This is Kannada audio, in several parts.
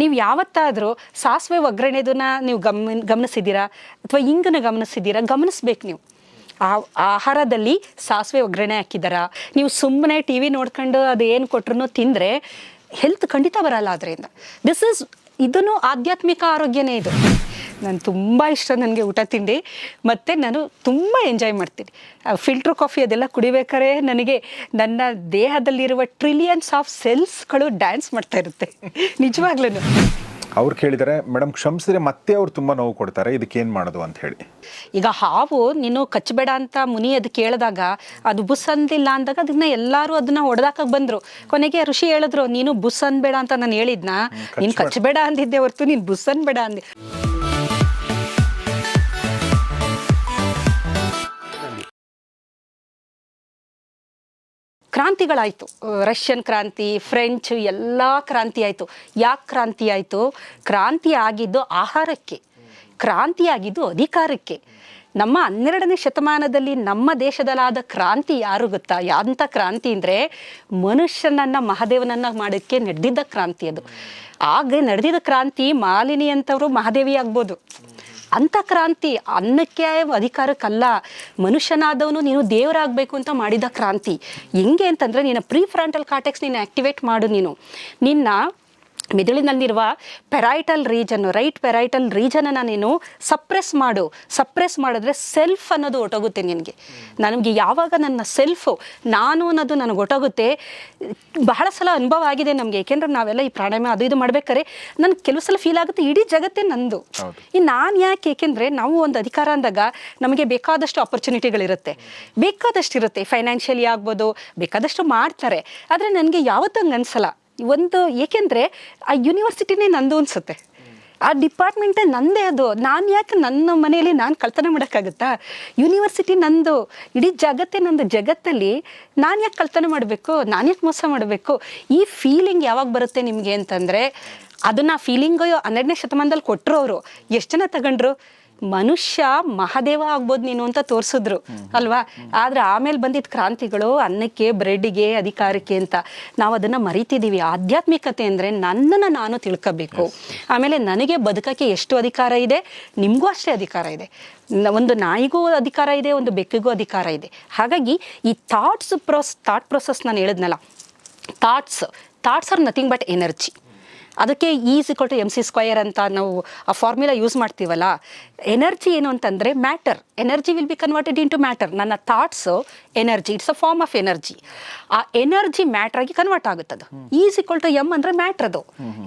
ನೀವು ಯಾವತ್ತಾದರೂ ಸಾಸಿವೆ ಒಗ್ಗರಣೆದನ್ನ ನೀವು ಗಮನ, ಗಮನಿಸಿದ್ದೀರಾ? ಅಥವಾ ಹಿಂಗನ್ನ ಗಮನಿಸಿದ್ದೀರಾ? ಗಮನಿಸ್ಬೇಕು ನೀವು. ಆ ಆಹಾರದಲ್ಲಿ ಸಾಸಿವೆ ಒಗ್ಗರಣೆ ಹಾಕಿದಾರ ನೀವು ಸುಮ್ಮನೆ ಟಿ ವಿ ನೋಡ್ಕೊಂಡು ಅದು ಏನು ಕೊಟ್ರು ತಿಂದರೆ ಹೆಲ್ತ್ ಖಂಡಿತ ಬರಲ್ಲ ಅದರಿಂದ ದಿಸ್ ಇಸ್ ಇದನ್ನು ಆಧ್ಯಾತ್ಮಿಕ ಆರೋಗ್ಯನೇ ಇದು. ನಾನು ತುಂಬ ಇಷ್ಟ ನನಗೆ ಊಟ ತಿಂಡಿ. ಮತ್ತು ನಾನು ತುಂಬ ಎಂಜಾಯ್ ಮಾಡ್ತೀನಿ. ಫಿಲ್ಟ್ರ್ ಕಾಫಿ ಅದೆಲ್ಲ ಕುಡಿಬೇಕಾದ್ರೆ ನನಗೆ ನನ್ನ ದೇಹದಲ್ಲಿರುವ ಟ್ರಿಲಿಯನ್ಸ್ ಆಫ್ ಸೆಲ್ಸ್ಗಳು ಡ್ಯಾನ್ಸ್ ಮಾಡ್ತಾ ಇರುತ್ತೆ. ನಿಜವಾಗ್ಲೂ ಅವ್ರು ಕೇಳಿದರೆ ಮೇಡಮ್ ಕ್ಷಮಿಸಿದ್ರೆ ಮತ್ತೆ ಅವ್ರು ತುಂಬ ನೋವು ಕೊಡ್ತಾರೆ ಇದಕ್ಕೆ ಏನು ಮಾಡೋದು? ಅಂತ ಹೇಳಿ. ಈಗ ಹಾವು ನೀನು ಕಚ್ಚಬೇಡ ಅಂತ ಮುನಿ ಅದು ಕೇಳಿದಾಗ ಅದು ಬುಸ್ ಅಂದಿಲ್ಲ ಅಂದಾಗ ಅದನ್ನ ಎಲ್ಲರೂ ಅದನ್ನ ಹೊಡೆದಾಕ ಬಂದ್ರು. ಕೊನೆಗೆ ಋಷಿ ಹೇಳಿದ್ರು ನೀನು ಬುಸ್ ಅನ್ಬೇಡ ಅಂತ ನಾನು ಹೇಳಿದ್ನ? ನೀನು ಕಚ್ಚಬೇಡ ಅಂದಿದ್ದೆ ಹೊರತು ನೀನು ಬುಸ್ ಅನ್ಬೇಡ ಅಂದೆ ಕ್ರಾಂತಿಗಳಾಯಿತು. ರಷ್ಯನ್ ಕ್ರಾಂತಿ, ಫ್ರೆಂಚ್, ಎಲ್ಲ ಕ್ರಾಂತಿ ಆಯಿತು. ಯಾಕೆ ಕ್ರಾಂತಿ ಆಯಿತು? ಕ್ರಾಂತಿ ಆಗಿದ್ದು ಆಹಾರಕ್ಕೆ. ಕ್ರಾಂತಿ ಆಗಿದ್ದು ಅಧಿಕಾರಕ್ಕೆ. ನಮ್ಮ ಹನ್ನೆರಡನೇ ಶತಮಾನದಲ್ಲಿ ನಮ್ಮ ದೇಶದಲ್ಲಾದ ಕ್ರಾಂತಿ ಯಾರು ಗೊತ್ತಾ? ಯಾಂಥ ಕ್ರಾಂತಿ ಅಂದರೆ ಮನುಷ್ಯನನ್ನ ಮಹಾದೇವನನ್ನ ಮಾಡೋಕ್ಕೆ ನಡೆದಿದ್ದ ಕ್ರಾಂತಿ ಅದು. ಆಗ ನಡೆದಿದ್ದ ಕ್ರಾಂತಿ ಮಾಲಿನಿ ಅಂತವರು ಮಹಾದೇವಿ ಆಗ್ಬೋದು. ಅಂಥ ಕ್ರಾಂತಿ ಅನ್ನಕ್ಕೆ ಅಧಿಕಾರಕ್ಕಲ್ಲ. ಮನುಷ್ಯನಾದವನು ನೀನು ದೇವರಾಗಬೇಕು ಅಂತ ಮಾಡಿದ ಕ್ರಾಂತಿ. ಹೆಂಗೆ ಅಂತಂದರೆ ನೀನು ಪ್ರೀ ಫ್ರಂಟಲ್ ಕಾರ್ಟೆಕ್ಸ್ ನೀನು ಆ್ಯಕ್ಟಿವೇಟ್ ಮಾಡು ನೀನು. ನಿನ್ನ ಮೆದುಳಿನಲ್ಲಿರುವ ಪೆರೈಟಲ್ ರೀಜನ್ ರೈಟ್ ಪೆರೈಟಲ್ ರೀಜನನ್ನು ನೀನು ಸಪ್ರೆಸ್ ಮಾಡು. ಸಪ್ರೆಸ್ ಮಾಡಿದ್ರೆ ಸೆಲ್ಫ್ ಅನ್ನೋದು ಒಟ್ಟೋಗುತ್ತೆ ನಿನಗೆ. ನನಗೆ ಯಾವಾಗ ನನ್ನ ಸೆಲ್ಫು ನಾನು ಅನ್ನೋದು ನನಗೆ ಒಟ್ಟೋಗುತ್ತೆ ಬಹಳ ಸಲ ಅನುಭವ ಆಗಿದೆ ನಮಗೆ. ಏಕೆಂದ್ರೆ ನಾವೆಲ್ಲ ಈ ಪ್ರಾಣಾಯಾಮ ಅದು ಇದು ಮಾಡ್ಬೇಕಾದ್ರೆ ನನಗೆ ಕೆಲವು ಸಲ ಫೀಲ್ ಆಗುತ್ತೆ ಇಡೀ ಜಗತ್ತೇ ನಂದು. ಈ ನಾನು ಯಾಕೆ ಏಕೆಂದರೆ ನಾವು ಒಂದು ಅಧಿಕಾರ ಅಂದಾಗ ನಮಗೆ ಬೇಕಾದಷ್ಟು ಆಪರ್ಚುನಿಟಿಗಳಿರುತ್ತೆ ಬೇಕಾದಷ್ಟು ಇರುತ್ತೆ ಫೈನಾನ್ಷಿಯಲಿ ಆಗ್ಬೋದು ಬೇಕಾದಷ್ಟು ಮಾಡ್ತಾರೆ. ಆದರೆ ನನಗೆ ಯಾವತ್ತೂ ಹಂಗೆ ಅನ್ಸಲ್ಲ ಒಂದು ಏಕೆಂದರೆ ಆ ಯೂನಿವರ್ಸಿಟಿನೇ ನಂದು ಅನ್ಸುತ್ತೆ. ಆ ಡಿಪಾರ್ಟ್ಮೆಂಟೇ ನಂದೇ ಅದು. ನಾನು ಯಾಕೆ ನನ್ನ ಮನೆಯಲ್ಲಿ ನಾನು ಕಳ್ತನ ಮಾಡೋಕ್ಕಾಗುತ್ತಾ? ಯೂನಿವರ್ಸಿಟಿ ನಂದು, ಇಡೀ ಜಗತ್ತೇ ನಂದು ಜಗತ್ತಲ್ಲಿ ನಾನು ಯಾಕೆ ಕಳ್ತನ ಮಾಡಬೇಕು? ನಾನು ಯಾಕೆ ಮೋಸ ಮಾಡಬೇಕು? ಈ ಫೀಲಿಂಗ್ ಯಾವಾಗ ಬರುತ್ತೆ ನಿಮಗೆ ಅಂತಂದರೆ, ಅದನ್ನ ಫೀಲಿಂಗ್ ಹನ್ನೆರಡನೇ ಶತಮಾನದಲ್ಲಿ ಕೊಟ್ಟರು ಅವರು. ಎಷ್ಟು ಜನ ತಗೊಂಡ್ರು? ಮನುಷ್ಯ ಮಹಾದೇವ ಆಗ್ಬೋದು ನೀನು ಅಂತ ತೋರಿಸಿದ್ರು, ಅಲ್ವಾ? ಆದ್ರೆ ಆಮೇಲೆ ಬಂದಿದ್ದ ಕ್ರಾಂತಿಗಳು ಅನ್ನಕ್ಕೆ ಬ್ರೆಡ್ಗೆ ಅಧಿಕಾರಕ್ಕೆ ಅಂತ ನಾವು ಅದನ್ನ ಮರಿತಿದ್ದೀವಿ ಆಧ್ಯಾತ್ಮಿಕತೆ ಅಂದ್ರೆ ನನ್ನನ್ನು ನಾನು ತಿಳ್ಕೋಬೇಕು. ಆಮೇಲೆ ನನಗೆ ಬದುಕಕ್ಕೆ ಎಷ್ಟು ಅಧಿಕಾರ ಇದೆ? ನಿಮಗೂ ಅಷ್ಟೇ ಅಧಿಕಾರ ಇದೆ. ಒಂದು ನಾಯಿಗೂ ಅಧಿಕಾರ ಇದೆ, ಒಂದು ಬೆಕ್ಕಿಗೂ ಅಧಿಕಾರ ಇದೆ. ಹಾಗಾಗಿ ಈ ಥಾಟ್ಸ್ ಪ್ರೊಸ್ ಥಾಟ್ ಪ್ರೊಸೆಸ್ ನಾನು ಹೇಳಿದ್ನಲ್ಲ thoughts thoughts are nothing but energy ಅದಕ್ಕೆ is equal to M C square ಅಂತ ನಾವು ಆ ಫಾರ್ಮುಲಾ ಯೂಸ್ ಮಾಡ್ತೀವಲ್ಲ ಎನರ್ಜಿ ಏನು ಅಂತಂದರೆ matter energy will be converted into matter ನನ್ನ thoughts energy it's a form of energy ಆ ಎನರ್ಜಿ ಮ್ಯಾಟರ್ ಆಗಿ ಕನ್ವರ್ಟ್ ಆಗುತ್ತದು. ಈಸ್ ಇಕ್ವಲ್ ಟು ಎಂ ಅಂದರೆ ಮ್ಯಾಟ್ರ್ ಅದು.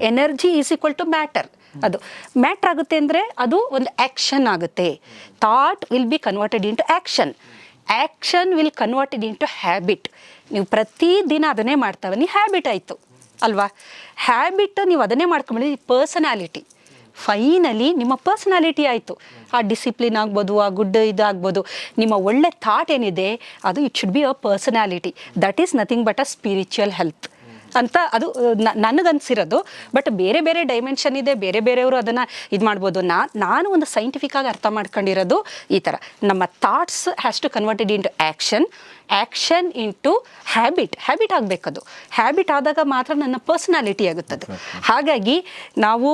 Energy is equal to matter ಅದು ಮ್ಯಾಟ್ರ್ ಆಗುತ್ತೆ ಅಂದರೆ ಅದು ಒಂದು ಆ್ಯಕ್ಷನ್ ಆಗುತ್ತೆ. Thought will be converted into action action will converted into habit ನೀವು ಪ್ರತಿದಿನ ಅದನ್ನೇ ಮಾಡ್ತಾ ಬನ್ನಿ ಹ್ಯಾಬಿಟ್ ಆಯಿತು. ಅಲ್ವಾ? ಹ್ಯಾಬಿಟ್ ನೀವು ಅದನ್ನೇ ಮಾಡ್ಕೊಂಬಿಡಿ ಪರ್ಸನಾಲಿಟಿ ಫೈನಲಿ ನಿಮ್ಮ ಪರ್ಸನಾಲಿಟಿ ಆಯಿತು. ಆ ಡಿಸಿಪ್ಲಿನ್ ಆಗ್ಬೋದು, ಆ ಗುಡ್ ಇದಾಗ್ಬೋದು ನಿಮ್ಮ ಒಳ್ಳೆ ಥಾಟ್ ಏನಿದೆ, ಅದು it should be a personality that is nothing but a spiritual health ಅಂತ ಅದು ನನಗನ್ಸಿರೋದು. ಬಟ್ ಬೇರೆ ಬೇರೆ ಡೈಮೆನ್ಷನ್ ಇದೆ, ಬೇರೆ ಬೇರೆಯವರು ಅದನ್ನು ಇದು ಮಾಡ್ಬೋದು. ನಾ, ನಾನು ಒಂದು ಸೈಂಟಿಫಿಕ್ ಆಗಿ ಅರ್ಥ ಮಾಡ್ಕೊಂಡಿರೋದು ಈ ಥರ ನಮ್ಮ thoughts has to converted into action action into habit habit ಆಗಬೇಕದು. Habit ಆದಾಗ ಮಾತ್ರ ನನ್ನ ಪರ್ಸನಾಲಿಟಿ ಆಗುತ್ತದೆ. ಹಾಗಾಗಿ ನಾವು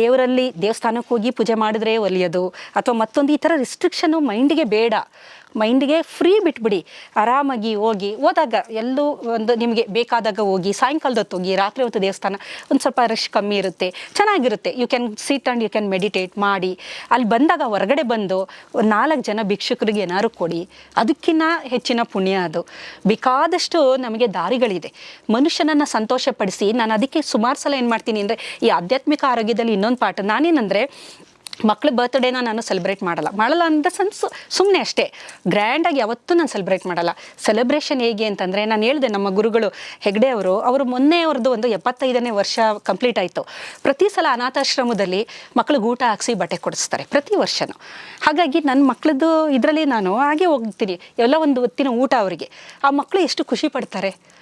ದೇವರಲ್ಲಿ ದೇವಸ್ಥಾನಕ್ಕೆ ಹೋಗಿ ಪೂಜೆ ಮಾಡಿದ್ರೆ ಒಲಿಯೋದು, ಅಥವಾ ಮತ್ತೊಂದು ಈ ಥರ ರಿಸ್ಟ್ರಿಕ್ಷನು ಮೈಂಡಿಗೆ ಬೇಡ. ಮೈಂಡಿಗೆ ಫ್ರೀ ಬಿಟ್ಬಿಡಿ. ಆರಾಮಾಗಿ ಹೋಗಿ. ಹೋದಾಗ ಎಲ್ಲೂ ಒಂದು ನಿಮಗೆ ಬೇಕಾದಾಗ ಹೋಗಿ ಸಾಯಂಕಾಲದ ಹೊತ್ತು ಹೋಗಿ, ರಾತ್ರಿ ಹೊತ್ತು ದೇವಸ್ಥಾನ ಒಂದು ಸ್ವಲ್ಪ ರಶ್ ಕಮ್ಮಿ ಇರುತ್ತೆ. ಚೆನ್ನಾಗಿರುತ್ತೆ. You can sit and you can meditate ಮಾಡಿ. ಅಲ್ಲಿ ಬಂದಾಗ ಹೊರಗಡೆ ಬಂದು ನಾಲ್ಕು ಜನ ಭಿಕ್ಷುಕರಿಗೆ ಏನಾದ್ರು ಕೊಡಿ. ಅದಕ್ಕಿಂತ ಹೆಚ್ಚಿನ ಪುಣ್ಯ ಅದು. ಬೇಕಾದಷ್ಟು ನಮಗೆ ದಾರಿಗಳಿದೆ. ಮನುಷ್ಯನನ್ನು ಸಂತೋಷಪಡಿಸಿ ನಾನು ಅದಕ್ಕೆ ಸುಮಾರು ಸಲ ಏನು ಮಾಡ್ತೀನಿ ಅಂದರೆ ಈ ಆಧ್ಯಾತ್ಮಿಕ ಆರೋಗ್ಯದಲ್ಲಿ ಇನ್ನೊಂದು ಪಾಠ. ನಾನೇನಂದರೆ ಮಕ್ಳ ಬರ್ತ್ಡೇನ ನಾನು ಸೆಲೆಬ್ರೇಟ್ ಮಾಡಲ್ಲ. ಮಾಡಲ್ಲ ಅಂತ ಸೆನ್ಸ್ ಸುಮ್ಮನೆ ಅಷ್ಟೇ. ಗ್ರ್ಯಾಂಡಾಗಿ ಯಾವತ್ತೂ ನಾನು ಸೆಲೆಬ್ರೇಟ್ ಮಾಡಲ್ಲ. ಸೆಲೆಬ್ರೇಷನ್ ಹೇಗೆ ಅಂತಂದರೆ ನಾನು ಹೇಳಿದೆ ನಮ್ಮ ಗುರುಗಳು ಹೆಗ್ಡೆ ಅವರು ಅವರು ಮೊನ್ನೆ ಅವ್ರದ್ದು ಒಂದು ಎಪ್ಪತ್ತೈದನೇ ವರ್ಷ ಕಂಪ್ಲೀಟ್ ಆಯಿತು. ಪ್ರತಿ ಸಲ ಅನಾಥಾಶ್ರಮದಲ್ಲಿ ಮಕ್ಳಿಗೆ ಊಟ ಹಾಕ್ಸಿ ಬಟ್ಟೆ ಕೊಡಿಸ್ತಾರೆ ಪ್ರತಿ ವರ್ಷನೂ. ಹಾಗಾಗಿ ನನ್ನ ಮಕ್ಳದ್ದು ಇದರಲ್ಲಿ ನಾನು ಹಾಗೆ ಹೋಗ್ತೀನಿ. ಎಲ್ಲ ಒಂದು ಹೊತ್ತಿನ ಊಟ ಅವರಿಗೆ. ಆ ಮಕ್ಕಳು ಎಷ್ಟು ಖುಷಿ ಪಡ್ತಾರೆ?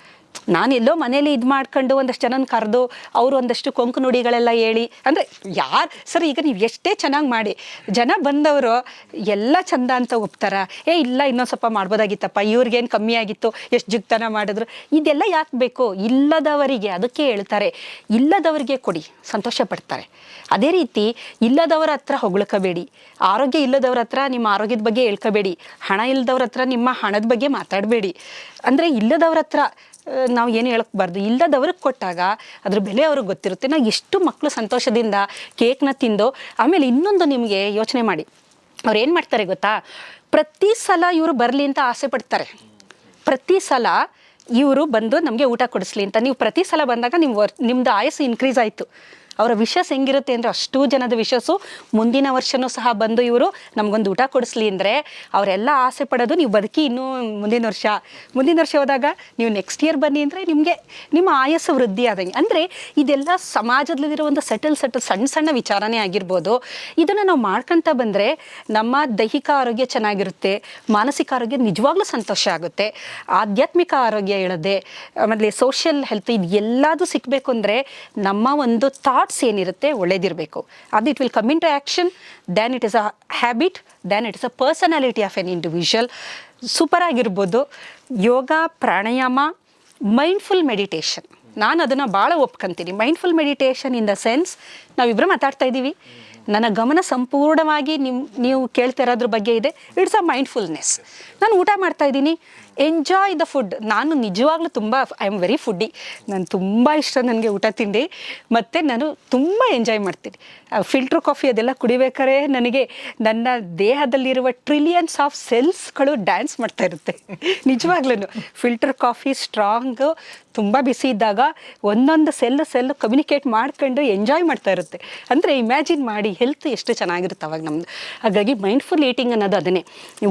ನಾನು ಎಲ್ಲೋ ಮನೇಲಿ ಇದು ಮಾಡ್ಕೊಂಡು ಒಂದಷ್ಟು ಜನನ ಕರೆದು ಅವರು ಒಂದಷ್ಟು ಕೊಂಕು ನುಡಿಗಳೆಲ್ಲ ಹೇಳಿ, ಅಂದರೆ ಯಾರು, ಸರ್ ಈಗ ನೀವು ಎಷ್ಟೇ ಚೆನ್ನಾಗಿ ಮಾಡಿ, ಜನ ಬಂದವರು ಎಲ್ಲ ಚಂದ ಅಂತ ಒಪ್ತಾರ, ಏ ಇಲ್ಲ ಇನ್ನೊಂದು ಸ್ವಲ್ಪ ಮಾಡ್ಬೋದಾಗಿತ್ತಪ್ಪ, ಇವ್ರಿಗೇನು ಕಮ್ಮಿ ಆಗಿತ್ತು, ಎಷ್ಟು ಜುಗ್ತನ ಮಾಡಿದ್ರು, ಇದೆಲ್ಲ ಯಾಕೆ ಬೇಕು? ಇಲ್ಲದವರಿಗೆ ಅದಕ್ಕೆ ಹೇಳ್ತಾರೆ, ಇಲ್ಲದವರಿಗೆ ಕೊಡಿ, ಸಂತೋಷ ಪಡ್ತಾರೆ. ಅದೇ ರೀತಿ ಇಲ್ಲದವರ ಹತ್ರ ಹೊಗಳ್ಕೋಬೇಡಿ, ಆರೋಗ್ಯ ಇಲ್ಲದವ್ರ ಹತ್ರ ನಿಮ್ಮ ಆರೋಗ್ಯದ ಬಗ್ಗೆ ಹೇಳ್ಕೋಬೇಡಿ, ಹಣ ಇಲ್ಲದವ್ರ ಹತ್ರ ನಿಮ್ಮ ಹಣದ ಬಗ್ಗೆ ಮಾತಾಡಬೇಡಿ. ಅಂದರೆ ಇಲ್ಲದವ್ರ ಹತ್ರ ನಾವು ಏನು ಹೇಳಕ್ಬಾರ್ದು ಇಲ್ಲದವ್ರಿಗೆ ಕೊಟ್ಟಾಗ ಅದ್ರ ಬೆಲೆ ಅವ್ರಿಗೆ ಗೊತ್ತಿರುತ್ತೆ. ನಾವು ಎಷ್ಟು ಮಕ್ಕಳು ಸಂತೋಷದಿಂದ ಕೇಕ್ನ ತಿಂದು, ಆಮೇಲೆ ಇನ್ನೊಂದು ನಿಮಗೆ ಯೋಚನೆ ಮಾಡಿ. ಅವ್ರು ಏನು ಮಾಡ್ತಾರೆ ಗೊತ್ತಾ? ಪ್ರತಿ ಸಲ ಇವರು ಬರಲಿ ಅಂತ ಆಸೆ ಪಡ್ತಾರೆ. ಪ್ರತಿ ಸಲ ಇವರು ಬಂದು ನಮಗೆ ಊಟ ಕೊಡಿಸ್ಲಿ ಅಂತ. ನೀವು ಪ್ರತಿ ಸಲ ಬಂದಾಗ ನಿಮ್ಮ ವರ್ ನಿಮ್ಮದು ಆಯಸ್ಸು ಇನ್ಕ್ರೀಸ್ ಆಯಿತು. ಅವರ ವಿಷಸ್ ಹೆಂಗಿರುತ್ತೆ ಅಂದರೆ ಅಷ್ಟು ಜನದ ವಿಷಸ್ಸು ಮುಂದಿನ ವರ್ಷನೂ ಸಹ ಬಂದು ಇವರು ನಮಗೊಂದು ಊಟ ಕೊಡಿಸ್ಲಿ ಅಂದರೆ ಅವರೆಲ್ಲ ಆಸೆ ಪಡೋದು ನೀವು ಬದುಕಿ ಇನ್ನೂ ಮುಂದಿನ ವರ್ಷ. ಮುಂದಿನ ವರ್ಷ ಹೋದಾಗ ನೀವು ನೆಕ್ಸ್ಟ್ ಇಯರ್ ಬನ್ನಿ ಅಂದರೆ ನಿಮಗೆ ನಿಮ್ಮ ಆಯಸ್ಸು ವೃದ್ಧಿ ಆದಂಗೆ. ಅಂದರೆ ಇದೆಲ್ಲ ಸಮಾಜದಲ್ಲಿರೋ ಒಂದು ಸೆಟಲ್ ಸೆಟಲ್ ಸಣ್ಣ ಸಣ್ಣ ವಿಚಾರನೇ ಆಗಿರ್ಬೋದು. ಇದನ್ನು ನಾವು ಮಾಡ್ಕೊತ ಬಂದರೆ ನಮ್ಮ ದೈಹಿಕ ಆರೋಗ್ಯ ಚೆನ್ನಾಗಿರುತ್ತೆ, ಮಾನಸಿಕ ಆರೋಗ್ಯ ನಿಜವಾಗ್ಲೂ ಸಂತೋಷ ಆಗುತ್ತೆ. ಆಧ್ಯಾತ್ಮಿಕ ಆರೋಗ್ಯ ಹೇಳದೆ ಆಮೇಲೆ ಸೋಷಿಯಲ್ ಹೆಲ್ತ್ ಇದು ಎಲ್ಲದೂ ಸಿಗಬೇಕು ಅಂದರೆ ನಮ್ಮ ಒಂದು ಥಾಟ್ಸ್ ಏನಿರುತ್ತೆ ಒಳ್ಳೇದಿರಬೇಕು. ಅದು it will come into action then it is a habit then it is a personality of an individual super ಆಗಿರ್ಬೋದು. ಯೋಗ, ಪ್ರಾಣಾಯಾಮ ಮೈಂಡ್ಫುಲ್ ಮೆಡಿಟೇಷನ್ ನಾನು ಅದನ್ನು ಭಾಳ ಒಪ್ಕೊಂತೀನಿ. Mindful meditation in the sense ನಾವಿಬ್ಬರು ಮಾತಾಡ್ತಾ ಇದ್ದೀವಿ. ನನ್ನ ಗಮನ ಸಂಪೂರ್ಣವಾಗಿ ನಿಮ್ಮ ನೀವು ಕೇಳ್ತಾ ಇರೋದ್ರ ಬಗ್ಗೆ ಇದೆ. ಇಟ್ಸ್ ಅ ಮೈಂಡ್ಫುಲ್ನೆಸ್ ನಾನು ಊಟ ಮಾಡ್ತಾ ಇದ್ದೀನಿ. ಎಂಜಾಯ್ ದ ಫುಡ್ ನಾನು ನಿಜವಾಗ್ಲೂ ತುಂಬ ಐ ಆಮ್ ವೆರಿ ಫುಡ್ಡಿ ನಾನು ತುಂಬ ಇಷ್ಟ ನನಗೆ ಊಟ ತಿಂಡಿ. ಮತ್ತು ನಾನು ತುಂಬ ಎಂಜಾಯ್ ಮಾಡ್ತೀನಿ. ಫಿಲ್ಟ್ರ್ ಕಾಫಿ ಅದೆಲ್ಲ ಕುಡಿಬೇಕಾದ್ರೆ ನನಗೆ ನನ್ನ ದೇಹದಲ್ಲಿರುವ ಟ್ರಿಲಿಯನ್ಸ್ ಆಫ್ ಸೆಲ್ಸ್ಗಳು ಡ್ಯಾನ್ಸ್ ಮಾಡ್ತಾ ಇರುತ್ತೆ. ನಿಜವಾಗ್ಲೂ ಫಿಲ್ಟರ್ ಕಾಫಿ ಸ್ಟ್ರಾಂಗು ತುಂಬ ಬಿಸಿ ಇದ್ದಾಗ ಒಂದೊಂದು ಸೆಲ್ ಸೆಲ್ ಕಮ್ಯುನಿಕೇಟ್ ಮಾಡ್ಕೊಂಡು ಎಂಜಾಯ್ ಮಾಡ್ತಾ ಇರುತ್ತೆ. ಅಂದರೆ ಇಮ್ಯಾಜಿನ್ ಮಾಡಿ ಹೆಲ್ತ್ ಎಷ್ಟು ಚೆನ್ನಾಗಿರುತ್ತೆ ಅವಾಗ ನಮ್ಮದು ಹಾಗಾಗಿ ಮೈಂಡ್ಫುಲ್ ಈಟಿಂಗ್ ಅನ್ನೋದು ಅದನ್ನೇ.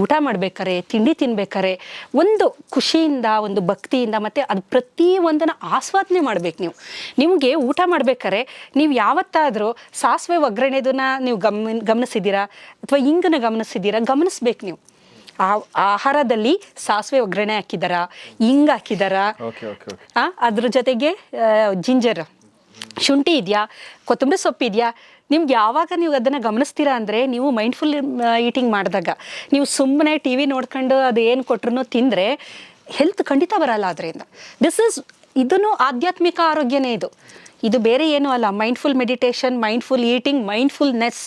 ಊಟ ಮಾಡ್ಬೇಕಾರೆ ತಿಂಡಿ ತಿನ್ಬೇಕಾರೆ ಒಂದು ಖುಷಿಯಿಂದ ಒಂದು ಭಕ್ತಿಯಿಂದ ಮತ್ತು ಅದು ಪ್ರತಿ ಒಂದನ್ನ ಆಸ್ವಾದನೆ ಮಾಡ್ಬೇಕು ನೀವು. ನಿಮಗೆ ಊಟ ಮಾಡ್ಬೇಕಾರೆ ನೀವು ಯಾವತ್ತಾದರೂ ಸಾಸಿವೆ ಒಗ್ಗರಣೆದನ್ನ ನೀವು ಗಮನ ಗಮನಿಸಿದ್ದೀರಾ ಅಥವಾ ಹಿಂಗನ್ನ ಗಮನಿಸಿದ್ದೀರಾ ಗಮನಿಸ್ಬೇಕು ನೀವು. ಆ ಆಹಾರದಲ್ಲಿ ಸಾಸಿವೆ ಒಗ್ಗರಣೆ ಹಾಕಿದಾರ? ಹಿಂಗ್ ಹಾಕಿದಾರ? ಅದ್ರ ಜೊತೆಗೆ ಜಿಂಜರ್. ಶುಂಠಿ ಇದೆಯಾ? ಕೊತ್ತಂಬರಿ ಸೊಪ್ಪು ಇದೆಯಾ? ನಿಮ್ಗೆ ಯಾವಾಗ ನೀವು ಅದನ್ನು ಗಮನಿಸ್ತೀರಾ ಅಂದರೆ ನೀವು ಮೈಂಡ್ಫುಲ್ ಈಟಿಂಗ್ ಮಾಡಿದಾಗ, ನೀವು ಸುಮ್ಮನೆ ಟಿ ವಿ ನೋಡ್ಕೊಂಡು ಅದು ಏನು ಕೊಟ್ರು ತಿಂದರೆ ಹೆಲ್ತ್ ಖಂಡಿತ ಬರಲ್ಲ ಅದರಿಂದ. ದಿಸ್ ಇಸ್ ಇದನ್ನು ಆಧ್ಯಾತ್ಮಿಕ ಆರೋಗ್ಯನೇ ಇದು. ಇದು ಬೇರೆ ಏನು ಅಲ್ಲ mindful meditation mindful eating mindfulness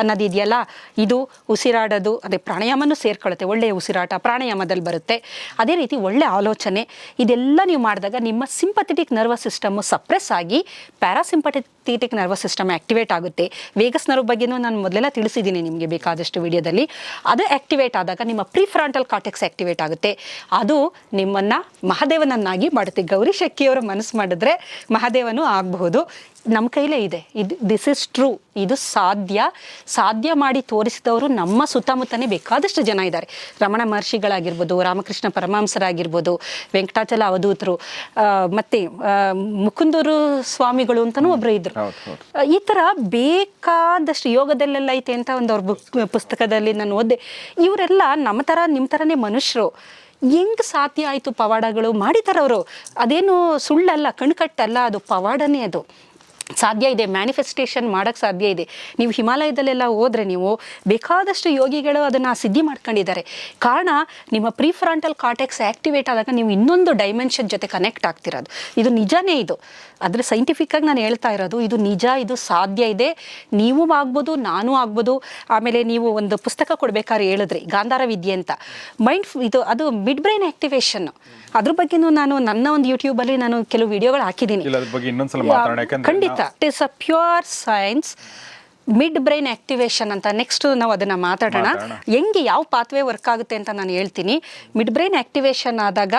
ಅನ್ನೋದು ಇದೆಯಲ್ಲ? ಇದು ಉಸಿರಾಡೋದು, ಅದೇ ಪ್ರಾಣಾಯಾಮನೂ ಸೇರ್ಕೊಳ್ಳುತ್ತೆ, ಒಳ್ಳೆಯ ಉಸಿರಾಟ, ಪ್ರಾಣಾಯಾಮದಲ್ಲಿ ಬರುತ್ತೆ. ಅದೇ ರೀತಿ ಒಳ್ಳೆ ಆಲೋಚನೆ, ಇದೆಲ್ಲ ನೀವು ಮಾಡಿದಾಗ ನಿಮ್ಮ ಸಿಂಪಥೆಟಿಕ್ ನರ್ವಸ್ ಸಿಸ್ಟಮು ಸಪ್ರೆಸ್ ಆಗಿ ಪ್ಯಾರಾಸಿಂಪಥೆಟಿಕ್ ನರ್ವಸ್ ಸಿಸ್ಟಮ್ ಆ್ಯಕ್ಟಿವೇಟ್ ಆಗುತ್ತೆ. ವೇಗಸ್ ನರ್ವ್ ಬಗ್ಗೆನೂ ನಾನು ಮೊದಲೆಲ್ಲ ತಿಳಿಸಿದ್ದೀನಿ ನಿಮಗೆ ಬೇಕಾದಷ್ಟು ವಿಡಿಯೋದಲ್ಲಿ. ಅದು ಆ್ಯಕ್ಟಿವೇಟ್ ಆದಾಗ ನಿಮ್ಮ ಪ್ರಿಫ್ರಾಂಟಲ್ ಕಾಟೆಕ್ಸ್ ಆ್ಯಕ್ಟಿವೇಟ್ ಆಗುತ್ತೆ. ಅದು ನಿಮ್ಮನ್ನು ಮಹಾದೇವನನ್ನಾಗಿ ಮಾಡುತ್ತೆ. ಗೌರಿ ಶಕ್ತಿಯವರ ಮನಸ್ಸು ಮಾಡಿದ್ರೆ ಮಹಾದೇವನೂ ಆಗಬಹುದು. ನಮ್ಮ ಕೈಲೇ ಇದೆ. ಇದು ದಿಸ್ ಇಸ್ ಟ್ರೂ ಇದು ಸಾಧ್ಯ. ಸಾಧ್ಯ ಮಾಡಿ ತೋರಿಸಿದವರು ನಮ್ಮ ಸುತ್ತಮುತ್ತನೇ ಬೇಕಾದಷ್ಟು ಜನ ಇದ್ದಾರೆ. ರಮಣ ಮಹರ್ಷಿಗಳಾಗಿರ್ಬೋದು ರಾಮಕೃಷ್ಣ ಪರಮಾಂಸರಾಗಿರ್ಬೋದು ವೆಂಕಟಾಚಲ ಅವಧೂತರು ಮತ್ತೆ ಮುಕುಂದೂರು ಸ್ವಾಮಿಗಳು ಅಂತಲೂ ಒಬ್ಬರು ಹೌದು. ಈ ಥರ ಬೇಕಾದಷ್ಟು ಯೋಗದಲ್ಲೆಲ್ಲ ಐತೆ ಅಂತ ಒಂದು ಅವ್ರ ಬುಕ್ ಪುಸ್ತಕದಲ್ಲಿ ನಾನು ಓದಿದೆ. ಇವರೆಲ್ಲ ನಮ್ಮ ಥರ ನಿಮ್ಮ ಥರನೇ ಮನುಷ್ಯರು. ಹೆಂಗ್ ಸಾಧ್ಯ ಆಯಿತು ಪವಾಡಗಳು? ಮಾಡಿದ್ದಾರೆ ಅವರು ಅದೇನು ಸುಳ್ಳಲ್ಲ, ಕಣ್ಕಟ್ಟಲ್ಲ, ಅದು ಪವಾಡನೇ ಅದು. ಸಾಧ್ಯ ಇದೆ ಮ್ಯಾನಿಫೆಸ್ಟೇಷನ್ ಮಾಡೋಕ್ಕೆ ಸಾಧ್ಯ ಇದೆ. ನೀವು ಹಿಮಾಲಯದಲ್ಲೆಲ್ಲ ಹೋದರೆ ನೀವು ಬೇಕಾದಷ್ಟು ಯೋಗಿಗಳು ಅದನ್ನು ಸಿದ್ಧಿ ಮಾಡ್ಕೊಂಡಿದ್ದಾರೆ. ಕಾರಣ, ನಿಮ್ಮ ಪ್ರೀಫ್ರಾಂಟಲ್ ಕಾರ್ಟೆಕ್ಸ್ ಆ್ಯಕ್ಟಿವೇಟ್ ಆದಾಗ ನೀವು ಇನ್ನೊಂದು ಡೈಮೆನ್ಷನ್ ಜೊತೆ ಕನೆಕ್ಟ್ ಆಗ್ತಿರೋದು. ಇದು ನಿಜನೇ ಇದು. ಆದರೆ ಸೈಂಟಿಫಿಕ್ಕಾಗಿ ನಾನು ಹೇಳ್ತಾ ಇರೋದು ಇದು ನಿಜ ಇದು ಸಾಧ್ಯ ಇದೆ. ನೀವು ಆಗ್ಬೋದು ನಾನು ಆಗ್ಬೋದು. ಆಮೇಲೆ ನೀವು ಒಂದು ಪುಸ್ತಕ ಕೊಡಬೇಕಾದ್ರೆ ಹೇಳಿದ್ರಿ ಗಾಂಧಾರ ವಿದ್ಯೆ ಅಂತ. ಮೈಂಡ್ ಇದು ಅದು ಮಿಡ್ ಬ್ರೈನ್ ಆಕ್ಟಿವೇಶನ್ ಅದ್ರ ಬಗ್ಗೆನೂ ನಾನು ನನ್ನ ಒಂದು ಯೂಟ್ಯೂಬಲ್ಲಿ ನಾನು ಕೆಲವು ವಿಡಿಯೋಗಳು ಹಾಕಿದ್ದೀನಿ. ಖಂಡಿತ it is a pure science mid brain activation ಅಂತ ನೆಕ್ಸ್ಟ್ ನಾವು ಅದನ್ನ ಮಾತಾಡೋಣ. ಹೆಂಗೆ ಯಾವ ಪಾತ್ವೆ ವರ್ಕ್ ಆಗುತ್ತೆ ಅಂತ ನಾನು ಹೇಳ್ತೀನಿ. ಮಿಡ್ ಬ್ರೈನ್ ಆಕ್ಟಿವೇಶನ್ ಆದಾಗ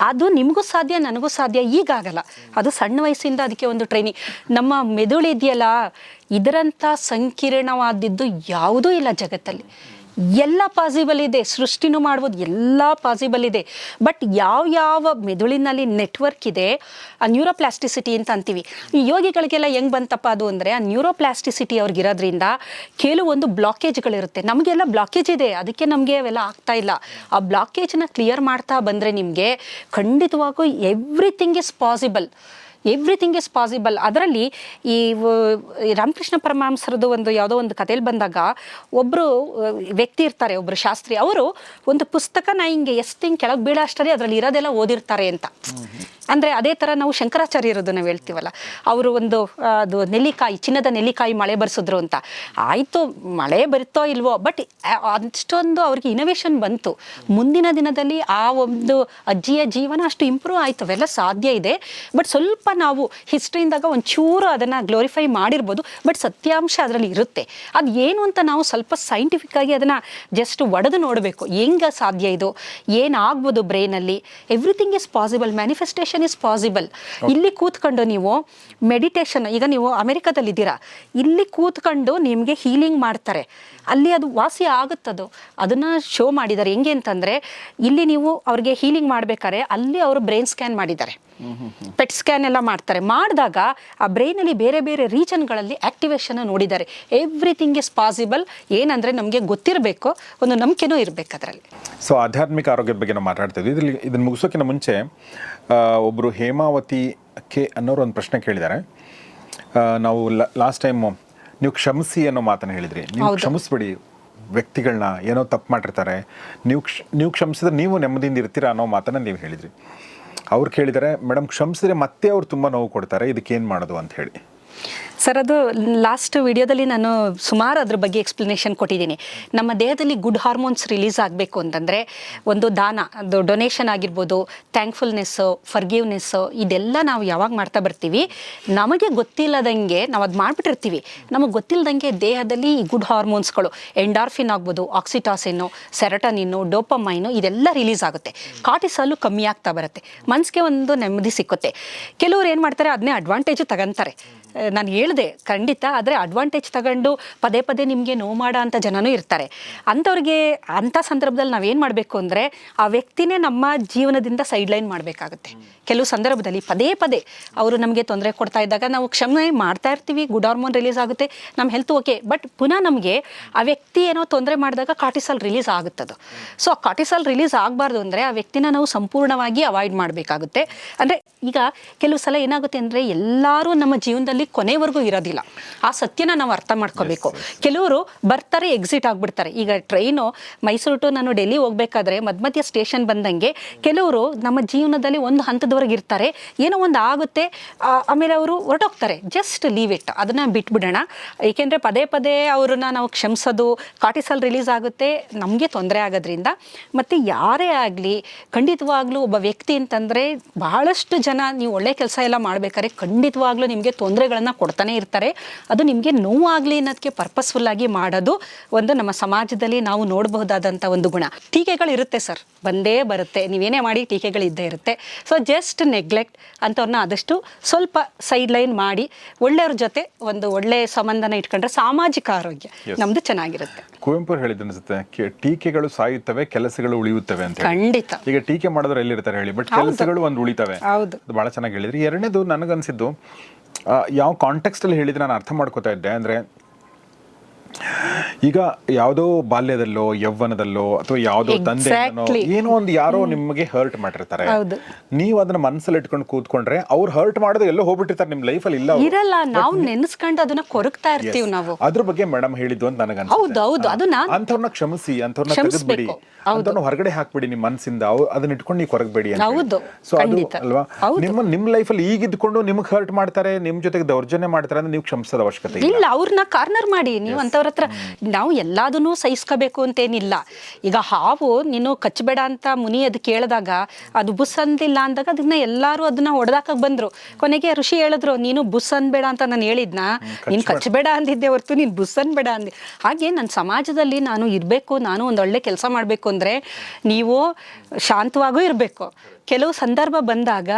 ಅದು ನಿಮಗೂ ಸಾಧ್ಯ ನನಗೂ ಸಾಧ್ಯ ಈಗಾಗಲ್ಲ. ಅದು ಸಣ್ಣ ವಯಸ್ಸಿಂದ ಅದಕ್ಕೆ ಒಂದು ಟ್ರೈನಿಂಗ್ ನಮ್ಮ ಮೆದುಳು ಇದೆಯಲ್ಲ ಇದರಂಥ ಸಂಕೀರ್ಣವಾದದ್ದು ಯಾವುದೂ ಇಲ್ಲ ಜಗತ್ತಲ್ಲಿ. ಎಲ್ಲ ಪಾಸಿಬಲ್ ಇದೆ, ಸೃಷ್ಟಿನೂ ಮಾಡ್ಬೋದು, ಎಲ್ಲ ಪಾಸಿಬಲ್ ಇದೆ. ಬಟ್ ಯಾವ ಯಾವ ಮೆದುಳಿನಲ್ಲಿ ನೆಟ್ವರ್ಕ್ ಇದೆ, ಆ ನ್ಯೂರೋಪ್ಲಾಸ್ಟಿಸಿಟಿ ಅಂತ ಅಂತೀವಿ. ಈ ಯೋಗಿಗಳಿಗೆಲ್ಲ ಹೆಂಗ್ ಬಂತಪ್ಪ ಅದು ಅಂದರೆ, ಆ ನ್ಯೂರೋಪ್ಲಾಸ್ಟಿಸಿಟಿ ಅವ್ರಿಗಿರೋದ್ರಿಂದ ಕೆಲವೊಂದು ಬ್ಲಾಕೇಜ್ಗಳಿರುತ್ತೆ. ನಮಗೆಲ್ಲ ಬ್ಲಾಕೇಜ್ ಇದೆ, ಅದಕ್ಕೆ ನಮಗೆ ಅವೆಲ್ಲ ಆಗ್ತಾ ಇಲ್ಲ. ಆ ಬ್ಲಾಕೇಜ್ನ ಕ್ಲಿಯರ್ ಮಾಡ್ತಾ ಬಂದರೆ ನಿಮಗೆ ಖಂಡಿತವಾಗೂ everything is possible everything is possible ಅದರಲ್ಲಿ ಈ ರಾಮಕೃಷ್ಣ ಪರಮಹಂಸರದ್ದು ಒಂದು ಯಾವುದೋ ಒಂದು ಕಥೆಯಲ್ಲಿ ಬಂದಾಗ ಒಬ್ಬರು ವ್ಯಕ್ತಿ ಇರ್ತಾರೆ ಒಬ್ಬರು ಶಾಸ್ತ್ರಿ. ಅವರು ಒಂದು ಪುಸ್ತಕನ ಹಿಂಗೆ ಎಷ್ಟು ಹಿಂಗೆ ಕೆಳಗೆ ಬೀಳೋ ಅಷ್ಟರಲ್ಲಿ ಅದರಲ್ಲಿ ಇರೋದೆಲ್ಲ ಓದಿರ್ತಾರೆ ಅಂತ. ಅಂದರೆ ಅದೇ ಥರ ನಾವು ಶಂಕರಾಚಾರ್ಯರದ್ದು ನಾವು ಹೇಳ್ತೀವಲ್ಲ, ಅವರು ಒಂದು ಅದು ನೆಲ್ಲಿಕಾಯಿ, ಚಿನ್ನದ ನೆಲ್ಲಿಕಾಯಿ ಮಳೆ ಬರ್ಸಿದ್ರು ಅಂತ. ಆಯಿತು, ಮಳೆ ಬರುತ್ತೋ ಇಲ್ವೋ ಬಟ್ ಅಷ್ಟೊಂದು ಅವ್ರಿಗೆ ಇನೋವೇಷನ್ ಬಂತು. ಮುಂದಿನ ದಿನದಲ್ಲಿ ಆ ಒಂದು ಅಜ್ಜಿಯ ಜೀವನ ಅಷ್ಟು ಇಂಪ್ರೂವ್ ಆಯಿತು, ಅವೆಲ್ಲ ಸಾಧ್ಯ ಇದೆ. ಬಟ್ ಸ್ವಲ್ಪ ನಾವು ಹಿಸ್ಟ್ರಿಯಿಂದಾಗ ಒಂಚೂರು ಅದನ್ನು ಗ್ಲೋರಿಫೈ ಮಾಡಿರ್ಬೋದು ಬಟ್ ಸತ್ಯಾಂಶ ಅದರಲ್ಲಿ ಇರುತ್ತೆ. ಅದು ಏನು ಅಂತ ನಾವು ಸ್ವಲ್ಪ ಸೈಂಟಿಫಿಕ್ ಆಗಿ ಅದನ್ನು ಜಸ್ಟ್ ಒಡೆದು ನೋಡಬೇಕು. ಹೆಂಗೆ ಸಾಧ್ಯ ಇದು? ಏನಾಗ್ಬೋದು ಬ್ರೈನಲ್ಲಿ everything is possible manifestation is possible ಇಲ್ಲಿ ಕೂತ್ಕೊಂಡು ನೀವು ಮೆಡಿಟೇಷನ್ ಈಗ ನೀವು ಅಮೆರಿಕಾದಲ್ಲಿ ಇದ್ದೀರಾ ಇಲ್ಲಿ ಕೂತ್ಕೊಂಡು ನಿಮಗೆ ಹೀಲಿಂಗ್ ಮಾಡ್ತಾರೆ. ಅಲ್ಲಿ ಅದು ವಾಸಿ ಆಗುತ್ತದು. ಅದನ್ನು ಶೋ ಮಾಡಿದ್ದಾರೆ. ಹೆಂಗೆ ಅಂತಂದರೆ ಇಲ್ಲಿ ನೀವು ಅವ್ರಿಗೆ ಹೀಲಿಂಗ್ ಮಾಡಬೇಕಾದ್ರೆ ಅಲ್ಲಿ ಅವರು ಬ್ರೈನ್ ಸ್ಕ್ಯಾನ್ ಮಾಡಿದ್ದಾರೆ. ಪೆಟ್ ಸ್ಕ್ಯಾನ್ ಎಲ್ಲ ಮಾಡ್ತಾರೆ. ಮಾಡಿದಾಗ ಆ ಬ್ರೈನಲ್ಲಿ ಬೇರೆ ಬೇರೆ ರೀಜನ್ಗಳಲ್ಲಿ ಆಕ್ಟಿವೇಶನ್ ನೋಡಿದ್ದಾರೆ. ಎವ್ರಿಥಿಂಗ್ ಇಸ್ ಪಾಸಿಬಲ್ ಏನಂದರೆ ನಮಗೆ ಗೊತ್ತಿರಬೇಕು. ಒಂದು ನಂಬಿಕೆನೂ ಇರಬೇಕು ಅದರಲ್ಲಿ. ಸೊ ಆಧ್ಯಾತ್ಮಿಕ ಆರೋಗ್ಯದ ಬಗ್ಗೆ ನಾವು ಮಾತಾಡ್ತಾ ಇದರಲ್ಲಿ ಇದ್ರಲ್ಲಿ ಇದನ್ನು ಮುಗಿಸೋಕ್ಕಿಂತ ಮುಂಚೆ ಆ, ಒಬ್ರು ಹೇಮಾವತಿ ಕೆ ಅನ್ನೋರು ಒಂದು ಪ್ರಶ್ನೆ ಕೇಳಿದ್ದಾರೆ. ನಾವು ಲಾಸ್ಟ್ ಟೈಮ್ ನೀವು ಕ್ಷಮಿಸಿ ಅನ್ನೋ ಮಾತನ್ನು ಹೇಳಿದ್ರಿ. ನೀವು ಕ್ಷಮಿಸ್ಬಿಡಿ ವ್ಯಕ್ತಿಗಳನ್ನ. ಏನೋ ತಪ್ಪು ಮಾಡಿರ್ತಾರೆ. ನೀವು ಕ್ಷ ನೀವು ಕ್ಷಮಿಸಿದ್ರೆ ನೀವು ನೆಮ್ಮದಿಯಿಂದ ಇರ್ತೀರಾ ಅನ್ನೋ ಮಾತನ್ನು ನೀವು ಹೇಳಿದ್ರಿ. ಅವ್ರು ಕೇಳಿದರೆ ಮೇಡಮ್ ಕ್ಷಮಿಸಿದ್ರೆ ಮತ್ತೆ ಅವ್ರು ತುಂಬ ನೋವು ಕೊಡ್ತಾರೆ. ಇದಕ್ಕೇನು ಮಾಡೋದು? ಅಂತ ಹೇಳಿ. ಸರ್, ಅದು ಲಾಸ್ಟ್ ವಿಡಿಯೋದಲ್ಲಿ ನಾನು ಸುಮಾರು ಅದ್ರ ಬಗ್ಗೆ ಎಕ್ಸ್ಪ್ಲನೇಷನ್ ಕೊಟ್ಟಿದ್ದೀನಿ. ನಮ್ಮ ದೇಹದಲ್ಲಿ ಗುಡ್ ಹಾರ್ಮೋನ್ಸ್ ರಿಲೀಸ್ ಆಗಬೇಕು ಅಂತಂದರೆ ಒಂದು ದಾನ, ಅದು ಡೊನೇಷನ್ ಆಗಿರ್ಬೋದು ಥ್ಯಾಂಕ್ಫುಲ್ನೆಸ್ಸು ಫರ್ಗಿವ್ನೆಸ್ಸು ಇದೆಲ್ಲ ನಾವು ಯಾವಾಗ ಮಾಡ್ತಾ ಬರ್ತೀವಿ? ನಮಗೆ ಗೊತ್ತಿಲ್ಲದಂಗೆ ನಾವು ಅದು ಮಾಡಿಬಿಟ್ಟಿರ್ತೀವಿ. ನಮಗೆ ಗೊತ್ತಿಲ್ಲದಂಗೆ ದೇಹದಲ್ಲಿ ಈ ಗುಡ್ ಹಾರ್ಮೋನ್ಸ್ಗಳು ಎಂಡಾರ್ಫಿನ್ ಆಗ್ಬೋದು ಆಕ್ಸಿಟಾಸಿನ್ನು ಸೆರಟನಿನ್ನು ಡೋಪಮೈನು ಇದೆಲ್ಲ ರಿಲೀಸ್ ಆಗುತ್ತೆ. ಕಾಟಿಸಲು ಕಮ್ಮಿ ಆಗ್ತಾ ಬರುತ್ತೆ. ಮನಸ್ಸಿಗೆ ಒಂದು ನೆಮ್ಮದಿ ಸಿಕ್ಕುತ್ತೆ. ಕೆಲವ್ರು ಏನು ಮಾಡ್ತಾರೆ ಅದನ್ನೇ ಅಡ್ವಾಂಟೇಜು ತಗೊಂತಾರೆ. ನಾನು ಹೇಳಿದೆ, ಖಂಡಿತ, ಆದರೆ ಅಡ್ವಾಂಟೇಜ್ ತಗೊಂಡು ಪದೇ ಪದೇ ನಿಮಗೆ ನೋವು ಮಾಡೋ ಅಂಥ ಜನನೂ ಇರ್ತಾರೆ. ಅಂಥವ್ರಿಗೆ ಅಂಥ ಸಂದರ್ಭದಲ್ಲಿ ನಾವೇನು ಮಾಡಬೇಕು ಅಂದರೆ, ಆ ವ್ಯಕ್ತಿನೇ ನಮ್ಮ ಜೀವನದಿಂದ ಸೈಡ್ಲೈನ್ ಮಾಡಬೇಕಾಗುತ್ತೆ. ಕೆಲವು ಸಂದರ್ಭದಲ್ಲಿ ಪದೇ ಪದೇ ಅವರು ನಮಗೆ ತೊಂದರೆ ಕೊಡ್ತಾ ಇದ್ದಾಗ ನಾವು ಕ್ಷಮೆ ಮಾಡ್ತಾ ಇರ್ತೀವಿ ಗುಡ್ ಹಾರ್ಮೋನ್ ರಿಲೀಸ್ ಆಗುತ್ತೆ ನಮ್ಮ ಹೆಲ್ತ್ ಓಕೆ ಬಟ್ ಪುನಃ ನಮಗೆ ಆ ವ್ಯಕ್ತಿ ಏನೋ ತೊಂದರೆ ಮಾಡಿದಾಗ ಕಾಟಿಸಲ್ ರಿಲೀಸ್ ಆಗುತ್ತದು. ಸೊ ಆ ಕಾಟಿಸಲ್ ರಿಲೀಸ್ ಆಗಬಾರ್ದು ಅಂದರೆ ಆ ವ್ಯಕ್ತಿನ ನಾವು ಸಂಪೂರ್ಣವಾಗಿ ಅವಾಯ್ಡ್ ಮಾಡಬೇಕಾಗುತ್ತೆ. ಅಂದರೆ ಈಗ ಕೆಲವು ಸಲ ಏನಾಗುತ್ತೆ ಅಂದರೆ ಎಲ್ಲರೂ ನಮ್ಮ ಜೀವನದಲ್ಲಿ ಕೊನೆವರೆಗೂ ಇರೋದಿಲ್ಲ. ಆ ಸತ್ಯನ ನಾವು ಅರ್ಥ ಮಾಡ್ಕೋಬೇಕು. ಕೆಲವರು ಬರ್ತಾರೆ ಎಕ್ಸಿಟ್ ಆಗಿಬಿಡ್ತಾರೆ. ಈಗ ಟ್ರೈನು ಮೈಸೂರು ಟು ನಾನು ಡೆಲ್ಲಿ ಹೋಗ್ಬೇಕಾದ್ರೆ ಮಧ್ಯ ಸ್ಟೇಷನ್ ಬಂದಂಗೆ ಕೆಲವರು ನಮ್ಮ ಜೀವನದಲ್ಲಿ ಒಂದು ಹಂತದವರೆಗೆ ಇರ್ತಾರೆ. ಏನೋ ಒಂದು ಆಗುತ್ತೆ ಆಮೇಲೆ ಅವರು ಹೊರಟೋಗ್ತಾರೆ. ಜಸ್ಟ್ ಲೀವ್ ಇಟ್ ಅದನ್ನು ಬಿಟ್ಬಿಡೋಣ. ಏಕೆಂದರೆ ಪದೇ ಪದೇ ಅವ್ರನ್ನ ನಾವು ಕ್ಷಮಿಸೋದು ಕಾಟಿಸಲ್ ರಿಲೀಸ್ ಆಗುತ್ತೆ ನಮಗೆ ತೊಂದರೆ ಆಗೋದ್ರಿಂದ. ಮತ್ತು ಯಾರೇ ಆಗಲಿ ಖಂಡಿತವಾಗ್ಲೂ ಒಬ್ಬ ವ್ಯಕ್ತಿ ಅಂತಂದರೆ ಬಹಳಷ್ಟು ಜನ ನೀವು ಒಳ್ಳೆ ಕೆಲಸ ಎಲ್ಲ ಮಾಡಬೇಕಾದ್ರೆ ಖಂಡಿತವಾಗ್ಲೂ ನಿಮಗೆ ತೊಂದರೆಗಳನ್ನು ಕೊಡ್ತಾನೆ ಇರ್ತಾರೆ. ಅದು ನಿಮಗೆ ನೋವಾಗಲಿ ಅನ್ನೋದಕ್ಕೆ ಪರ್ಪಸ್ಫುಲ್ ಆಗಿ ಮಾಡೋದು ಒಂದು ನಮ್ಮ ಸಮಾಜದಲ್ಲಿ ನಾವು ನೋಡಬಹುದಾದಂಥ ಒಂದು ಗುಣ. ಟೀಕೆಗಳು ಇರುತ್ತೆ ಸರ್. ಬಂದೇ ಬರುತ್ತೆ. ನೀವೇನೇ ಮಾಡಿ ಟೀಕೆಗಳು ಇದ್ದೇ ಇರುತ್ತೆ. ಸೊ ಜಸ್ಟ್ ನೆಗ್ಲೆಕ್ಟ್ ಅಂಥವ್ರನ್ನ ಆದಷ್ಟು ಸ್ವಲ್ಪ ಸೈಡ್ ಲೈನ್ ಮಾಡಿ ಒಳ್ಳೆಯವ್ರ ಜೊತೆ ಒಂದು ಒಳ್ಳೆ ಸಂಬಂಧನ ಇಟ್ಕೊಂಡ್ರೆ ಸಾಮಾಜಿಕ ಆರೋಗ್ಯ ನಮ್ದು ಚೆನ್ನಾಗಿರುತ್ತೆ. ಕುವೆಂಪು ಹೇಳಿದ್ದು ಅನ್ಸುತ್ತೆ ಟೀಕೆಗಳು ಸಾಯುತ್ತವೆ ಕೆಲಸಗಳು ಉಳಿಯುತ್ತವೆ ಅಂತ. ಖಂಡಿತ. ಈಗ ಟೀಕೆ ಮಾಡಿದ್ರೆ ಎಲ್ಲಿರ್ತಾರೆ ಹೇಳಿ ಬಟ್ ಕೆಲಸಗಳು ಒಂದು ಉಳಿತವೆ. ಹೌದು. ಬಹಳ ಚೆನ್ನಾಗಿ ಹೇಳಿದ್ರಿ. ಎರಡನೇದು ನನಗನ್ಸಿದ್ದು ಯಾವ ಕಾಂಟೆಕ್ಸ್ಟ್ ಅಲ್ಲಿ ಹೇಳಿದ್ರೆ ನಾನು ಅರ್ಥ ಮಾಡ್ಕೋತಾ ಇದ್ದೆ ಅಂದ್ರೆ ಈಗ ಯಾವುದೋ ಬಾಲ್ಯದಲ್ಲೋ ಯೌವನದಲ್ಲೋ ಅಥವಾ ಯಾವುದೋ Exactly. ಏನೋ ಒಂದು ಯಾರೋ ನಿಮಗೆ ಹರ್ಟ್ ಮಾಡಿರ್ತಾರೆ. ನೀವು ಅದನ್ನ ಮನಸ್ಸಲ್ಲಿ ಇಟ್ಕೊಂಡು ಕೂತ್ಕೊಂಡ್ರೆ ಅವ್ರು ಹರ್ಟ್ ಮಾಡೋದು ಎಲ್ಲೋ ಹೋಗ್ಬಿಟ್ಟಿರ್ತಾರೆ ನಿಮ್ ಲೈಫಲ್ಲಿ ಇಲ್ಲ. ಇರಲ್ಲ ನಾವು ನೆನೆಸ್ಕೊಂಡು ಅದನ್ನ ಕೊರಗ್ತಾ ಇರ್ತೀವಿ ನಾವು. ಅದ್ರ ಬಗ್ಗೆ ಮೇಡಮ್ ಹೇಳಿದ್ದು ಅಂತ ನನಗೆ ಹೌದು ಹೌದು. ಅದು ನಾನು ಅಂಥವ್ರನ್ನ ಕ್ಷಮಿಸಿ ಅಂಥವ್ರನ್ನ. ತೆಗೆದ್ಬಿಡಿ ಅಂಥವ್ರನ್ನ ಹೊರಗಡೆ ಹಾಕ್ಬಿಡಿ ನಿಮ್ಮ ಮನಸ್ಸಿಂದ ಅದನ್ನ ಇಟ್ಕೊಂಡು ನೀವು ಕೊರಗಬೇಡಿ ಅಂತ ಹೌದು, ಸೊ ಅದು. ಅಲ್ವಾ. ನಿಮ್ಮ ನಿಮ್ಮ ಲೈಫಲ್ಲಿ ಈಗ ಇದ್ಕೊಂಡು ನಿಮ್ಗೆ ಹರ್ಟ್ ಮಾಡ್ತಾರೆ ನಿಮ್ ಜೊತೆಗೆ ದೌರ್ಜನ್ಯ ಮಾಡ್ತಾರೆ ಅಂದ್ರೆ ನೀವು ಕ್ಷಮಿಸೋದ ಅವಶ್ಯಕತೆ ಇಲ್ಲ. ಇಲ್ಲ ಅವ್ರನ್ನ ಕಾರ್ನರ್ ಮಾಡಿ. ನೀವು ಅಂಥವ್ರ ಹತ್ರ ನಾವು ಎಲ್ಲದನ್ನೂ ಸಹಿಸ್ಕೋಬೇಕು ಅಂತೇನಿಲ್ಲ. ಈಗ ಹಾವು ನೀನು ಕಚ್ಚಬೇಡ ಅಂತ ಮುನಿ ಅದು ಕೇಳಿದಾಗ ಅದು ಬುಸ್ ಅಂದಿಲ್ಲ ಅಂದಾಗ ಅದನ್ನ ಎಲ್ಲರೂ ಅದನ್ನ ಹೊಡೆದಾಕ ಬಂದ್ರು. ಕೊನೆಗೆ ಋಷಿ ಹೇಳಿದ್ರು ನೀನು ಬುಸ್ ಅನ್ಬೇಡ ಅಂತ ನಾನು ಹೇಳಿದ್ನ. ನೀನು ಕಚ್ಚಬೇಡ. ಅಂದಿದ್ದೆ ಹೊರತು ನೀನು ಬುಸ್ ಅನ್ಬೇಡ ಅಂದೆ ಹಾಗೆ ನನ್ನ ಸಮಾಜದಲ್ಲಿ ನಾನು ಇರಬೇಕು ನಾನು ಒಂದು ಒಳ್ಳೆ ಕೆಲಸ ಮಾಡಬೇಕು ಅಂದರೆ ನೀವು ಶಾಂತವಾಗೂ ಇರಬೇಕು. ಕೆಲವು ಸಂದರ್ಭ ಬಂದಾಗ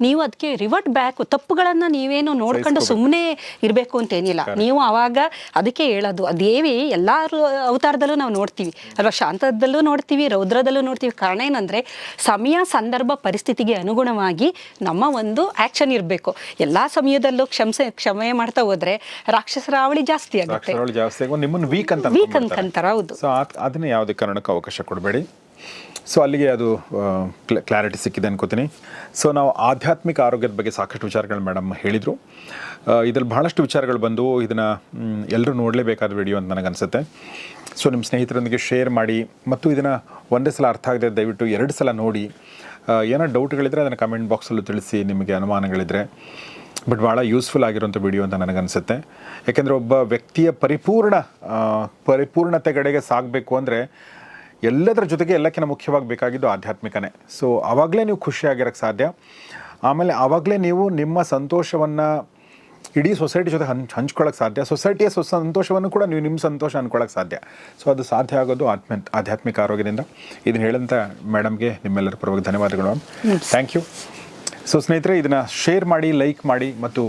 ನೀವು ಅದಕ್ಕೆ ರಿವರ್ಟ್ ಬ್ಯಾಕ್ ತಪ್ಪುಗಳನ್ನು ನೀವೇನು ನೋಡ್ಕೊಂಡು ಸುಮ್ಮನೆ ಇರಬೇಕು ಅಂತೇನಿಲ್ಲ. ನೀವು ಅವಾಗ ಅದಕ್ಕೆ ಹೇಳೋದು. ದೇವಿ ಎಲ್ಲಾರು ಅವತಾರದಲ್ಲೂ ನಾವು ನೋಡ್ತೀವಿ. ಅಲ್ವಾ ಶಾಂತದಲ್ಲೂ ನೋಡ್ತೀವಿ ರೌದ್ರದಲ್ಲೂ ನೋಡ್ತೀವಿ. ಕಾರಣ ಏನಂದ್ರೆ ಸಮಯ ಸಂದರ್ಭ ಪರಿಸ್ಥಿತಿಗೆ ಅನುಗುಣವಾಗಿ ನಮ್ಮ ಒಂದು ಆಕ್ಷನ್ ಇರಬೇಕು. ಎಲ್ಲಾ ಸಮಯದಲ್ಲೂ ಕ್ಷಮಸೆ ಕ್ಷಮೆ ಮಾಡ್ತಾ ಹೋದರೆ ರಾಕ್ಷಸರ ಅವಳಿ ಜಾಸ್ತಿ ಆಗುತ್ತೆ. ಜಾಸ್ತಿ ವೀಕ್ ಅಂತ ವೀಕ್ ಹೌದು. ಅದನ್ನ ಯಾವುದೇ ಕಾರಣಕ್ಕೂ ಅವಕಾಶ ಕೊಡಬೇಡಿ. ಸೊ ಅಲ್ಲಿಗೆ ಅದು ಕ್ಲಾರಿಟಿ ಸಿಕ್ಕಿದೆ ಅನ್ಕೋತೀನಿ. ಸೊ ನಾವು ಆಧ್ಯಾತ್ಮಿಕ ಆರೋಗ್ಯದ ಬಗ್ಗೆ ಸಾಕಷ್ಟು ವಿಚಾರಗಳು ಮೇಡಮ್ ಹೇಳಿದರು. ಇದರಲ್ಲಿ ಬಹಳಷ್ಟು ವಿಚಾರಗಳು ಬಂದು ಇದನ್ನು ಎಲ್ಲರೂ ನೋಡಲೇಬೇಕಾದ ವಿಡಿಯೋ ಅಂತ ನನಗನ್ಸುತ್ತೆ. ಸೊ ನಿಮ್ಮ ಸ್ನೇಹಿತರೊಂದಿಗೆ ಶೇರ್ ಮಾಡಿ ಮತ್ತು ಇದನ್ನು ಒಂದೇ ಸಲ ಅರ್ಥ ಆಗದೆ ದಯವಿಟ್ಟು ಎರಡು ಸಲ ನೋಡಿ. ಏನೋ ಡೌಟ್ಗಳಿದ್ರೆ ಅದನ್ನು ಕಮೆಂಟ್ ಬಾಕ್ಸಲ್ಲೂ ತಿಳಿಸಿ ನಿಮಗೆ ಅನುಮಾನಗಳಿದ್ದರೆ ಬಟ್ ಭಾಳ ಯೂಸ್ಫುಲ್ ಆಗಿರುವಂಥ ವಿಡಿಯೋ ಅಂತ ನನಗನ್ಸುತ್ತೆ. ಯಾಕೆಂದರೆ ಒಬ್ಬ ವ್ಯಕ್ತಿಯ ಪರಿಪೂರ್ಣ ಪರಿಪೂರ್ಣತೆ ಕಡೆಗೆ ಸಾಗಬೇಕು ಅಂದರೆ ಎಲ್ಲದರ ಜೊತೆಗೆ ಎಲ್ಲಕ್ಕಿಂತ ಮುಖ್ಯವಾಗಿ ಬೇಕಾಗಿದ್ದು ಆಧ್ಯಾತ್ಮಿಕನೇ. ಸೊ ಆವಾಗಲೇ ನೀವು ಖುಷಿಯಾಗಿರೋಕ್ಕೆ ಸಾಧ್ಯ. ಆಮೇಲೆ ಆವಾಗಲೇ ನೀವು ನಿಮ್ಮ ಸಂತೋಷವನ್ನು ಇಡೀ ಸೊಸೈಟಿ ಜೊತೆ ಹಂಚ್ ಹಂಚ್ಕೊಳ್ಳೋಕೆ ಸಾಧ್ಯ. ಸೊಸೈಟಿಯ ಸೊ ಸಂತೋಷವನ್ನು ಕೂಡ ನೀವು ನಿಮ್ಮ ಸಂತೋಷ ಅಂದ್ಕೊಳ್ಳೋಕೆ ಸಾಧ್ಯ. ಸೊ ಅದು ಸಾಧ್ಯ ಆಗೋದು ಆತ್ಮ ಆಧ್ಯಾತ್ಮಿಕ ಆರೋಗ್ಯದಿಂದ. ಇದನ್ನು ಹೇಳಂತ ಮೇಡಮ್ಗೆ ನಿಮ್ಮೆಲ್ಲರ ಪರವಾಗಿ ಧನ್ಯವಾದಗಳು ಮ್ಯಾಮ್. ಥ್ಯಾಂಕ್ ಯು ಸೊ ಸ್ನೇಹಿತರೆ ಇದನ್ನು ಶೇರ್ ಮಾಡಿ ಲೈಕ್ ಮಾಡಿ ಮತ್ತು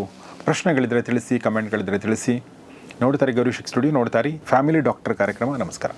ಪ್ರಶ್ನೆಗಳಿದ್ರೆ ತಿಳಿಸಿ ಕಮೆಂಟ್ಗಳಿದ್ರೆ ತಿಳಿಸಿ. ನೋಡ್ತಾರೆ ಗೌರಿ ಶಿಕ್ ಸ್ಟುಡಿಯೋ ನೋಡ್ತಾರೆ. ಫ್ಯಾಮಿಲಿ ಡಾಕ್ಟರ್ ಕಾರ್ಯಕ್ರಮ ನಮಸ್ಕಾರ.